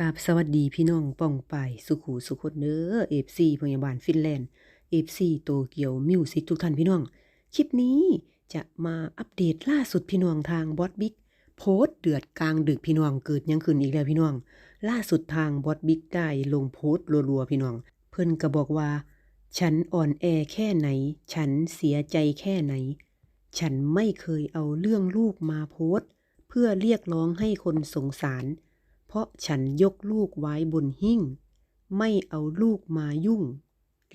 กาบสวัสดีพี่น้องป้องไปสุขูสุขดเด้อ FC พยาบาลฟินแลนด์ FC โตเกียวมิวสิกทุกท่านพี่น้อง คลิปนี้จะมาอัปเดตล่าสุดพี่น้องทางบอสบิ๊กโพสต์เดือดกลางดึกพี่น้องเกิดยังขึ้นอีกแล้วพี่น้อง ล่าสุดทางบอสบิ๊กได้ลงโพสต์รัวๆพี่น้อง เพิ่นก็บอกว่า ฉันอ่อนแอแค่ไหน ฉันเสียใจแค่ไหน ฉันไม่เคยเอาเรื่องลูกมาโพสต์เพื่อเรียกร้องให้คนสงสาร ราะฉันยกลูกไว้บนหิ้ง ไม่เอาลูกมายุ่ง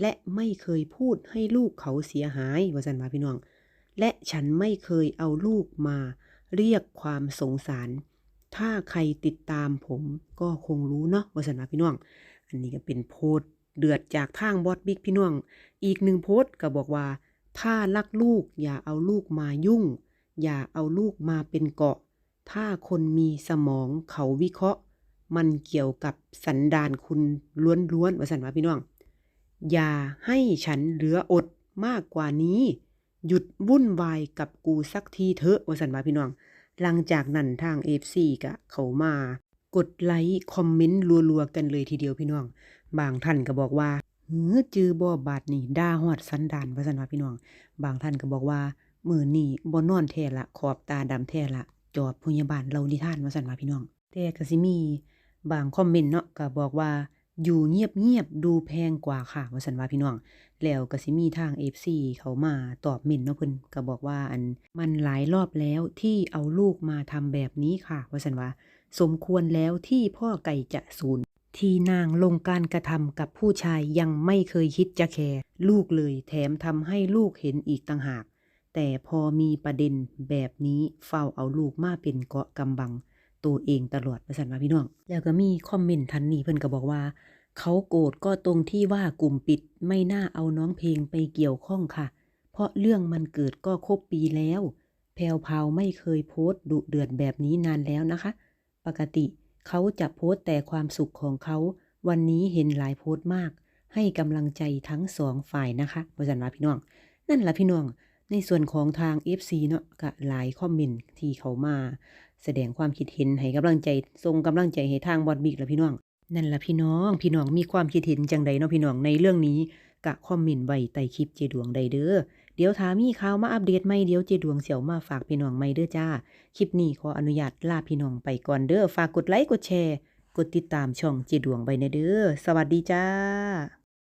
และไม่เคยพูดให้ลูกเขาเสียหายว่าสันว่าพี่น้อง และฉันไม่เคยเอาลูกมา เรียกความสงสาร ถ้าใครติดตามผมก็คงรู้เนาะว่าสันว่าพี่น้อง อันนี้ก็เป็นโพสเดือดจากทางบอสบิ๊กพี่น้อง อีกหนึ่งโพสก็บอกว่า ถ้ารักลูกอย่าเอาลูกมายุ่ง อย่าเอาลูกมาเป็นเกาะ ถ้าคนมีสมองเขาวิเคราะห์ มันเกี่ยวกับสันดานคุณล้วนๆว่าสันว่าพี่น้อง อย่าให้ฉันเหลืออดมากกว่านี้ หยุดวุ่นวายกับกูสักทีเถอะว่าสันว่าพี่น้อง หลังจากนั้นทาง FC กะเขามากดไลค์คอมเมนต์รัวๆกันเลยทีเดียวพี่น้อง บางท่านก็บอกว่าเือจือบ่บาดนี่ด่าฮอดสันดานว่าสันว่าพี่น้อง บางท่านก็บอกว่ามือนี้บ่นอนแท้ละขอบตาดำแท้ละจอบพยาบาลเรานิทานว่าสันว่าพี่น้อง แต่ก็สิมี บางคอมเมนต์เนาะก็บอกว่าอยู่เงียบๆดูแพงกว่าค่ะว่าสันว่าพี่น้อง แล้วก็สิมีทาง FC เขามาตอบเมนเนาะเพิ่นก็บอกว่าอันมันหลายรอบแล้วที่เอาลูกมาทำแบบนี้ค่ะว่าสันว่า สมควรแล้วที่พ่อไก่จะสูญที่นางลงการกระทำกับผู้ชายยังไม่เคยคิดจะแคร์ลูกเลยแถมทำให้ลูกเห็นอีกต่างหาก แต่พอมีประเด็นแบบนี้เฝ้าเอาลูกมาเป็นเกาะกำบัง ตัวเองตลอดประสันว่าพี่น้อง แล้วก็มีคอมเมนต์ทันนี้เพิ่นก็บอกว่า เขาโกรธก็ตรงที่ว่ากลุ่มปิดไม่น่าเอาน้องเพลงไปเกี่ยวข้องค่ะ เพราะเรื่องมันเกิดก็ครบปีแล้ว แพรวพาวไม่เคยโพสต์ดุเดือดแบบนี้นานแล้วนะคะ ปกติเขาจะโพสต์แต่ความสุขของเขา วันนี้เห็นหลายโพสต์มาก ให้กำลังใจทั้งสองฝ่ายนะคะประสันว่าพี่น้อง นั่นละพี่น้อง ในส่วนของทาง FC เนาะก็หลายคอมเมนต์ที่เขามา แสดงความคิดเห็นให้กำลังใจส่งกำลังใจให้ทางบอดบิ๊กแล้วพี่น้อง นั่นละพี่น้อง พี่น้องมีความคิดเห็นจังใดเนาะพี่น้องในเรื่องนี้กะคอมเมนต์ไว้ใต้คลิปเจดวงใดเด้อ เดี๋ยวถามีข่าวมาอัปเดตใหม่เดี๋ยวเจดวงเสี่ยวมาฝากพี่น้องใหม่เด้อจ้า คลิปนี้ขออนุญาตลาพี่น้องไปก่อนเด้อ ฝากกดไลค์กดแชร์ กดติดตามช่องเจดวงไว้ในเด้อ สวัสดีจ้า